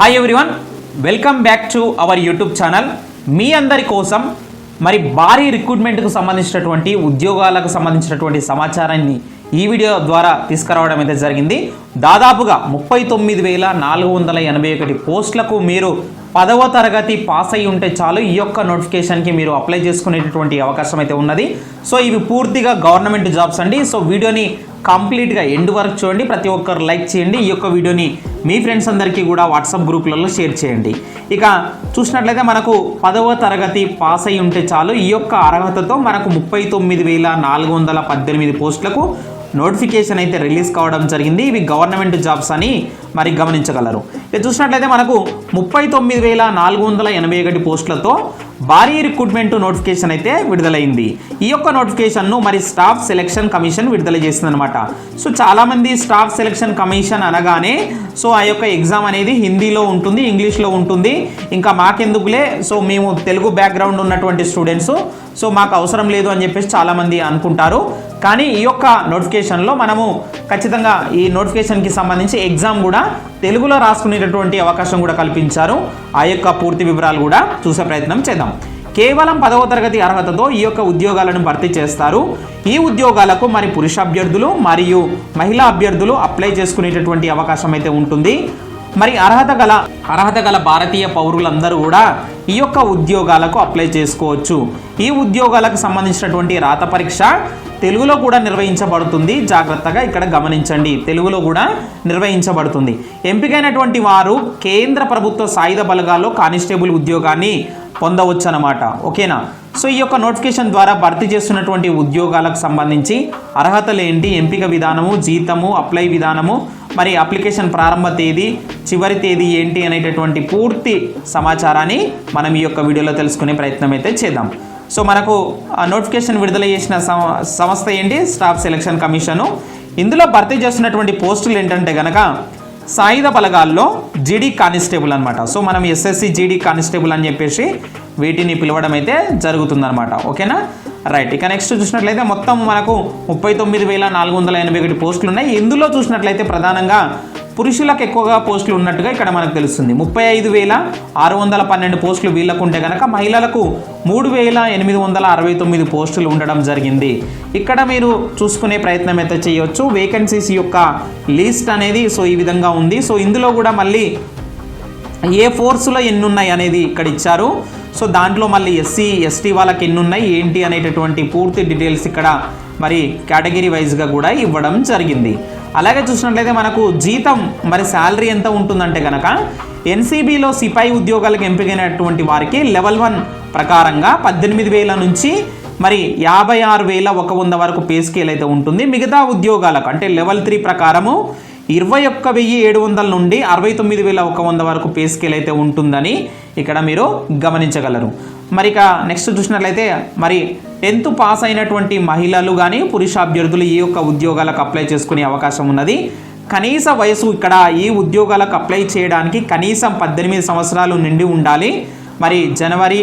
Hi everyone welcome back to our YouTube channel మీ అందరి కోసం మరి భారీ రిక్రూట్మెంట్కు సంబంధించినటువంటి ఉద్యోగాలకు సంబంధించినటువంటి సమాచారాన్ని ఈ వీడియో ద్వారా తీసుకురావడం అయితే జరిగింది. దాదాపుగా ముప్పై తొమ్మిది వేల నాలుగు వందల ఎనభై ఒకటి పోస్టులకు మీరు పదవ తరగతి పాస్ అయి ఉంటే చాలు ఈ యొక్క నోటిఫికేషన్కి మీరు అప్లై చేసుకునేటటువంటి అవకాశం అయితే ఉన్నది. సో ఇవి పూర్తిగా గవర్నమెంట్ జాబ్స్ అండి. సో వీడియోని కంప్లీట్గా ఎండ్ వరకు చూడండి. ప్రతి ఒక్కరు లైక్ చేయండి. ఈ యొక్క వీడియోని మీ ఫ్రెండ్స్ అందరికీ కూడా వాట్సాప్ గ్రూపులలో షేర్ చేయండి. ఇక చూసినట్లయితే మనకు పదవ తరగతి పాస్ అయి ఉంటే చాలు. ఈ యొక్క అర్హతతో మనకు ముప్పై తొమ్మిది వేల నాలుగు వందల పద్దెనిమిది పోస్టులకు నోటిఫికేషన్ అయితే రిలీజ్ కావడం జరిగింది. ఇవి గవర్నమెంట్ జాబ్స్ అని మరి గమనించగలరు. ఇక చూసినట్లయితే మనకు ముప్పై తొమ్మిది వేల నాలుగు వందల ఎనభై ఒకటి పోస్టులతో భారీ రిక్రూట్మెంట్ నోటిఫికేషన్ అయితే విడుదలైంది. ఈ యొక్క నోటిఫికేషన్ను మరి స్టాఫ్ సెలక్షన్ కమిషన్ విడుదల చేసిందనమాట సో చాలామంది స్టాఫ్ సెలక్షన్ కమిషన్ అనగానే సో ఆ యొక్క ఎగ్జామ్ అనేది హిందీలో ఉంటుంది ఇంగ్లీష్లో ఉంటుంది. ఇంకా మాకెందుకులే? సో మేము తెలుగు బ్యాక్గ్రౌండ్ ఉన్నటువంటి స్టూడెంట్స్ సో మాకు అవసరం లేదు అని చెప్పేసి చాలామంది అనుకుంటారు. కానీ ఈ యొక్క నోటిఫికేషన్లో మనము ఖచ్చితంగా ఈ నోటిఫికేషన్కి సంబంధించి ఎగ్జామ్ కూడా తెలుగులో రాసుకునేటటువంటి అవకాశం కూడా కల్పించారు. ఆ యొక్క పూర్తి వివరాలు కూడా చూసే ప్రయత్నం చేద్దాం. కేవలం పదవ తరగతి అర్హతతో ఈ యొక్క ఉద్యోగాలను భర్తీ చేస్తారు. ఈ ఉద్యోగాలకు మరి పురుష అభ్యర్థులు మరియు మహిళా అభ్యర్థులు అప్లై చేసుకునేటటువంటి అవకాశం అయితే ఉంటుంది. మరి అర్హత గల అర్హత గల భారతీయ పౌరులందరూ కూడా ఈ యొక్క ఉద్యోగాలకు అప్లై చేసుకోవచ్చు. ఈ ఉద్యోగాలకు సంబంధించినటువంటి రాత పరీక్ష తెలుగులో కూడా నిర్వహించబడుతుంది. జాగ్రత్తగా ఇక్కడ గమనించండి. తెలుగులో కూడా నిర్వహించబడుతుంది. ఎంపికైనటువంటి వారు కేంద్ర ప్రభుత్వ సాయుధ బలగాల్లో కానిస్టేబుల్ ఉద్యోగాన్ని పొందవచ్చు అన్నమాట ఓకేనా? సో ఈ యొక్క నోటిఫికేషన్ ద్వారా భర్తీ చేస్తున్నటువంటి ఉద్యోగాలకు సంబంధించి అర్హతలు ఏంటి? ఎంపిక విధానము జీతము అప్లై విధానము మరి అప్లికేషన్ ప్రారంభ తేదీ చివరి తేదీ ఏంటి అనేటటువంటి పూర్తి సమాచారాన్ని మనం ఈ యొక్క వీడియోలో తెలుసుకునే ప్రయత్నం అయితే చేద్దాం. సో మనకు ఆ నోటిఫికేషన్ విడుదల చేసిన సం- సంస్థ ఏంటి? Staff selection commission. ఇందులో భర్తీ చేస్తున్నటువంటి పోస్టులు ఏంటంటే కనుక సాయుధ బలగాల్లో జీడీ కానిస్టేబుల్ అనమాట సో మనం ఎస్ఎస్సి జీడీ కానిస్టేబుల్ అని చెప్పేసి వీటిని పిలవడం అయితే జరుగుతుందనమాట ఓకేనా? రైట్. ఇక నెక్స్ట్ చూసినట్లయితే మొత్తం మనకు ముప్పై తొమ్మిది వేల నాలుగు వందల ఎనభై ఒకటి పోస్టులు ఉన్నాయి. ఇందులో చూసినట్లయితే ప్రధానంగా పురుషులకు ఎక్కువగా పోస్టులు ఉన్నట్టుగా ఇక్కడ మనకు తెలుస్తుంది. ముప్పై ఐదు వేల ఆరు వందల పన్నెండు పోస్టులు వీళ్ళకు ఉంటే కనుక మహిళలకు మూడు వేల ఎనిమిది వందల అరవై తొమ్మిది పోస్టులు ఉండడం జరిగింది. ఇక్కడ మీరు చూసుకునే ప్రయత్నం అయితే చేయొచ్చు. వేకెన్సీస్ యొక్క లిస్ట్ అనేది సో ఈ విధంగా ఉంది. సో ఇందులో కూడా మళ్ళీ ఏ ఫోర్స్లో ఎన్ని ఉన్నాయి అనేది ఇక్కడ ఇచ్చారు. సో దాంట్లో మళ్ళీ ఎస్సీ ఎస్టీ వాళ్ళకి ఎన్ని ఉన్నాయి ఏంటి అనేటటువంటి పూర్తి డీటెయిల్స్ ఇక్కడ మరి కేటగిరీ వైజ్గా కూడా ఇవ్వడం జరిగింది. అలాగే చూసినట్లయితే మనకు జీతం మరి శాలరీ ఎంత ఉంటుందంటే కనుక ఎన్సీబీలో సిపాయి ఉద్యోగాలకు ఎంపికైనటువంటి వారికి లెవెల్ వన్ ప్రకారంగా పద్దెనిమిది వేల నుంచి మరి యాభై ఆరు వేల ఒక వంద వరకు పే స్కేల్ అయితే ఉంటుంది. మిగతా ఉద్యోగాలకు అంటే లెవెల్ త్రీ ప్రకారము ఇరవై ఒక్క వెయ్యి ఏడు వందల నుండి అరవై తొమ్మిది వేల ఒక వంద వరకు పే స్కేల్ అయితే ఉంటుందని ఇక్కడ మీరు గమనించగలరు. మరి ఇక నెక్స్ట్ చూసినట్లయితే మరి టెన్త్ పాస్ అయినటువంటి మహిళలు కానీ పురుష అభ్యర్థులు ఈ యొక్క ఉద్యోగాలకు అప్లై చేసుకునే అవకాశం ఉన్నది. కనీస వయసు ఇక్కడ ఈ ఉద్యోగాలకు అప్లై చేయడానికి కనీసం పద్దెనిమిది సంవత్సరాలు నిండి ఉండాలి. మరి జనవరి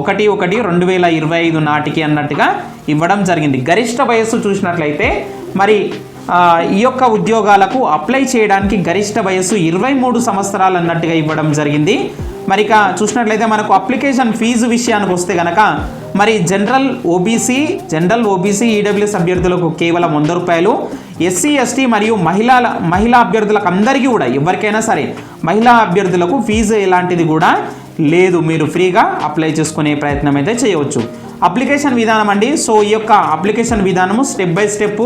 ఒకటి ఒకటి రెండు వేల ఇరవై ఐదు నాటికి అన్నట్టుగా ఇవ్వడం జరిగింది. గరిష్ట వయస్సు చూసినట్లయితే మరి ఈ యొక్క ఉద్యోగాలకు అప్లై చేయడానికి గరిష్ట వయస్సు ఇరవై మూడు సంవత్సరాలు అన్నట్టుగా ఇవ్వడం జరిగింది. మరి ఇక చూసినట్లయితే మనకు అప్లికేషన్ ఫీజు విషయానికి వస్తే గనక మరి general OBC general OBC EWS అభ్యర్థులకు కేవలం వంద రూపాయలు ఎస్సీ ఎస్టీ మరియు మహిళల మహిళా అభ్యర్థులకు అందరికీ కూడా ఎవరికైనా సరే మహిళా అభ్యర్థులకు ఫీజు ఎలాంటిది కూడా లేదు. మీరు ఫ్రీగా అప్లై చేసుకునే ప్రయత్నం అయితే చేయవచ్చు. అప్లికేషన్ విధానం అండి. సో ఈ యొక్క అప్లికేషన్ విధానము స్టెప్ బై స్టెప్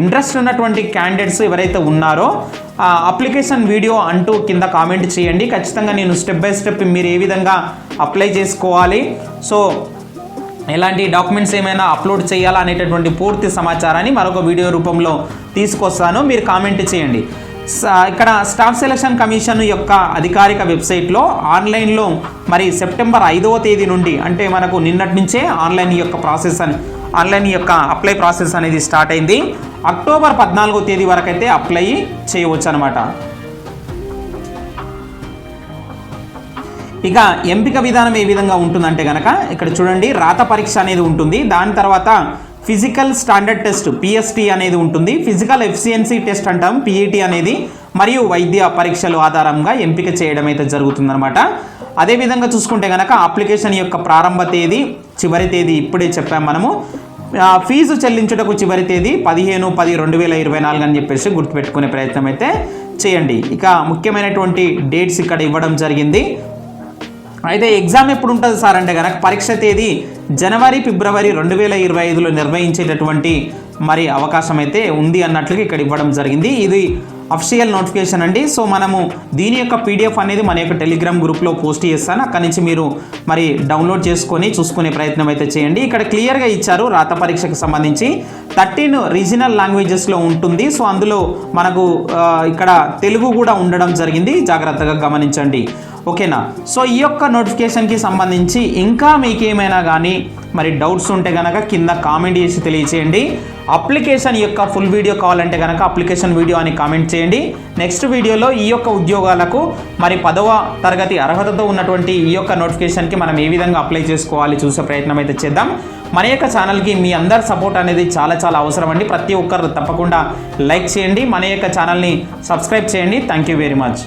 ఇంట్రెస్ట్ ఉన్నటువంటి క్యాండిడేట్స్ ఎవరైతే ఉన్నారో అప్లికేషన్ వీడియో అంటూ కింద కామెంట్ చేయండి. ఖచ్చితంగా నేను స్టెప్ బై స్టెప్ మీరు ఏ విధంగా అప్లై చేసుకోవాలి. సో ఎలాంటి డాక్యుమెంట్స్ ఏమైనా అప్లోడ్ చేయాలా అనేటటువంటి పూర్తి సమాచారాన్ని మరొక వీడియో రూపంలో తీసుకొస్తాను. మీరు కామెంట్ చేయండి. ఇక్కడ స్టాఫ్ సెలక్షన్ కమిషన్ యొక్క అధికారిక వెబ్సైట్లో ఆన్లైన్లో మరి సెప్టెంబర్ ఐదవ తేదీ నుండి అంటే మనకు నిన్నటి నుంచే ఆన్లైన్ యొక్క ప్రాసెస్ అని ఆన్లైన్ యొక్క అప్లై ప్రాసెస్ అనేది స్టార్ట్ అయింది. అక్టోబర్ పద్నాలుగో తేదీ వరకు అయితే అప్లై చేయవచ్చు అనమాట ఇక ఎంపిక విధానం ఏ విధంగా ఉంటుందంటే కనుక ఇక్కడ చూడండి రాత పరీక్ష అనేది ఉంటుంది. దాని తర్వాత ఫిజికల్ స్టాండర్డ్ టెస్ట్ పిఎస్టీ అనేది ఉంటుంది. ఫిజికల్ ఎఫిషియన్సీ టెస్ట్ అంటాం పిఈటి అనేది. మరియు వైద్య పరీక్షలు ఆధారంగా ఎంపిక చేయడం అయితే జరుగుతుందన్నమాట. అదేవిధంగా చూసుకుంటే కనుక అప్లికేషన్ యొక్క ప్రారంభ తేదీ చివరి తేదీ ఇప్పుడే చెప్పాం మనము. ఫీజు చెల్లించుటకు చివరి తేదీ పదిహేను పది రెండు వేల ఇరవై నాలుగు అని చెప్పేసి గుర్తుపెట్టుకునే ప్రయత్నం అయితే చేయండి. ఇక ముఖ్యమైనటువంటి డేట్స్ ఇక్కడ ఇవ్వడం జరిగింది. అయితే ఎగ్జామ్ ఎప్పుడు ఉంటుంది సార్ అంటే కనుక పరీక్ష తేదీ జనవరి ఫిబ్రవరి రెండు వేల ఇరవై ఐదులో నిర్వహించేటటువంటి మరి అవకాశం అయితే ఉంది అన్నట్లుగా ఇక్కడ ఇవ్వడం జరిగింది. ఇది అఫిషియల్ నోటిఫికేషన్ అండి. సో మనము దీని యొక్క పీడిఎఫ్ అనేది మన యొక్క టెలిగ్రామ్ గ్రూప్లో పోస్ట్ చేస్తాను. అక్కడి నుంచి మీరు మరి డౌన్లోడ్ చేసుకొని చూసుకునే ప్రయత్నం అయితే చేయండి. ఇక్కడ క్లియర్గా ఇచ్చారు రాత పరీక్షకు సంబంధించి థర్టీన్ రీజనల్ లాంగ్వేజెస్లో ఉంటుంది. సో అందులో మనకు ఇక్కడ తెలుగు కూడా ఉండడం జరిగింది. జాగ్రత్తగా గమనించండి. ఓకేనా? సో ఈ యొక్క నోటిఫికేషన్కి సంబంధించి ఇంకా మీకేమైనా కానీ మరి డౌట్స్ ఉంటే కనుక కింద కామెంట్ చేసి తెలియచేయండి. అప్లికేషన్ యొక్క ఫుల్ వీడియో కావాలంటే కనుక అప్లికేషన్ వీడియో అని కామెంట్ చేయండి. నెక్స్ట్ వీడియోలో ఈ యొక్క ఉద్యోగాలకు మరి పదవ తరగతి అర్హతతో ఉన్నటువంటి ఈ యొక్క నోటిఫికేషన్కి మనం ఏ విధంగా అప్లై చేసుకోవాలి చూసే ప్రయత్నం అయితే చేద్దాం. మన యొక్క ఛానల్కి మీ అందరి సపోర్ట్ అనేది చాలా చాలా అవసరం అండి. ప్రతి ఒక్కరు తప్పకుండా లైక్ చేయండి. మన యొక్క ఛానల్ని సబ్స్క్రైబ్ చేయండి. Thank you very much.